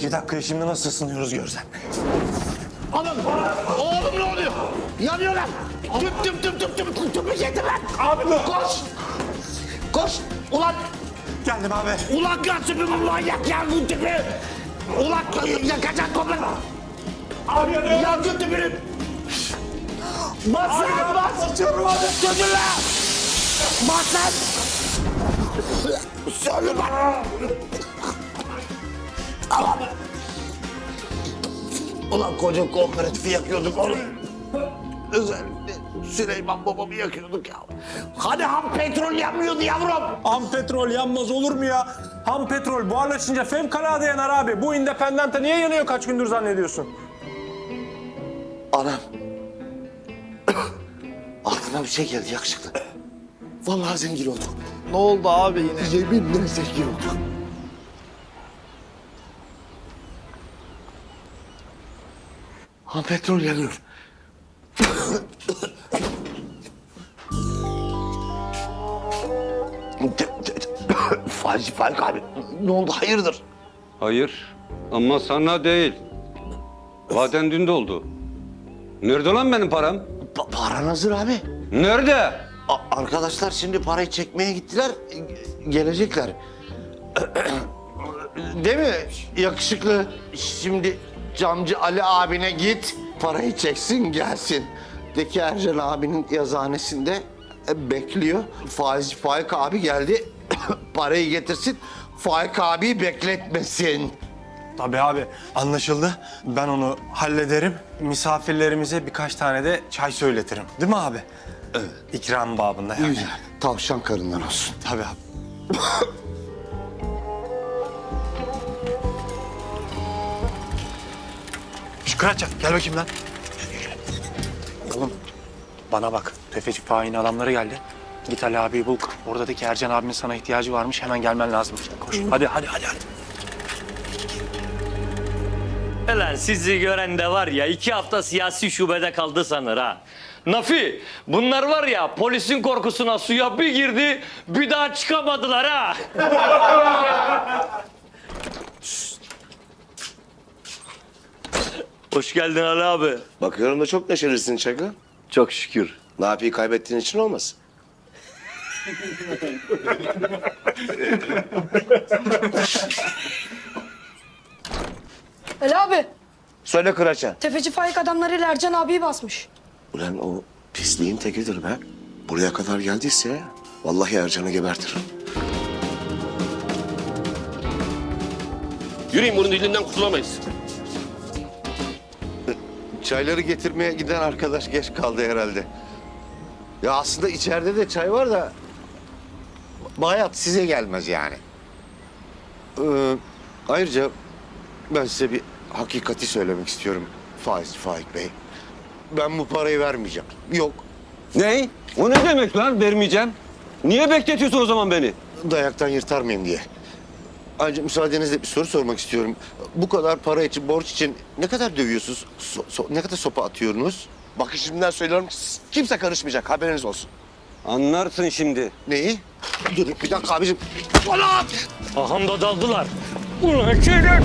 İki dakikaya şimdi nasıl ısınıyoruz görsen. Oğlum, oğlum ne oluyor? Yanıyorlar. Tüp tüp tüp tüp tüp tüp tüp getir lan. Abi dur. Koş. Koş. Ulan, Geldim abi. ulan gaz tüpü bu manyak yangın tüpü. Ulan yakacak toplar. Abi yanıyor. Yangın tüpünü. Bas lan bas. Açıyorum abi. Söndür lan. Bas lan. Söndür lan. Ulan. Ulan koca kooperatifi yakıyorduk oğlum. Özellikle Süleyman babamı yakıyorduk ya. Hani ham petrol yanmıyordu yavrum. Ham petrol yanmaz olur mu ya? Ham petrol buharlaşınca fevkalade yanar abi. Bu independente niye yanıyor kaç gündür zannediyorsun? Anam. Aklıma bir şey geldi yakışıklı. Vallahi zengin olduk. Ne oldu abi yine? Yeminle zengin olduk. Ha petrol yanıyor. Faiz Faik abi. Ne oldu hayırdır? Hayır ama sana değil. Zaten dün de oldu. Nerede lan benim param? Pa- paran hazır abi. Nerede? A- arkadaşlar şimdi parayı çekmeye gittiler. Ge- Gelecekler. Değil mi yakışıklı? Şimdi camcı Ali abine git. Parayı çeksin gelsin. De ki Ercan abinin yazıhanesinde e, bekliyor. Faiz Faik abi geldi. Parayı getirsin. Faik abi bekletmesin. Tabii abi anlaşıldı. Ben onu hallederim. Misafirlerimize birkaç tane de çay söyletirim. Değil mi abi? Evet. İkram babında yani. Tavşan karından olsun. Tabii abi. Şükratça gel bakayım lan. Oğlum bana bak. Tefeci Fahin adamları geldi. Git Ali abiyi bul. Oradaki Ercan abinin sana ihtiyacı varmış. Hemen gelmen lazım. Koş. Hadi hadi hadi. hadi. Lan sizi gören de var ya iki hafta siyasi şubede kaldı sanır ha. Nafi bunlar var ya polisin korkusuna suya bir girdi bir daha çıkamadılar ha. Hoş geldin Ali abi. Bakıyorum da çok neşelisin Çakı. Çok şükür. Ne yapıyı kaybettiğin için olmasın? Ali abi, Söyle Kıraç'a. tefeci Faik adamlarıyla Ercan abiyi basmış. Ulan o pisliğin tekidir be. Buraya kadar geldiyse vallahi Ercan'ı gebertirim. Yürüyün bunun dilinden kurtulamayız. Çayları getirmeye giden arkadaş geç kaldı herhalde. Ya aslında içeride de çay var da bayat size gelmez yani. Ee, ayrıca ben size bir hakikati söylemek istiyorum Faiz Faik Bey. Ben bu parayı vermeyeceğim. Yok. Ne? O ne demek lan vermeyeceğim? Niye bekletiyorsun o zaman beni? Dayaktan yırtar mıyım diye. Ayrıca müsaadenizle bir soru sormak istiyorum. Bu kadar para için, borç için ne kadar dövüyorsunuz? So- so- ne kadar sopa atıyorsunuz? Bakın şimdiden söylüyorum kimse karışmayacak haberiniz olsun. Anlarsın şimdi. Neyi? Dur bir dakika abicim. Aham da daldılar. Ulan şeyler.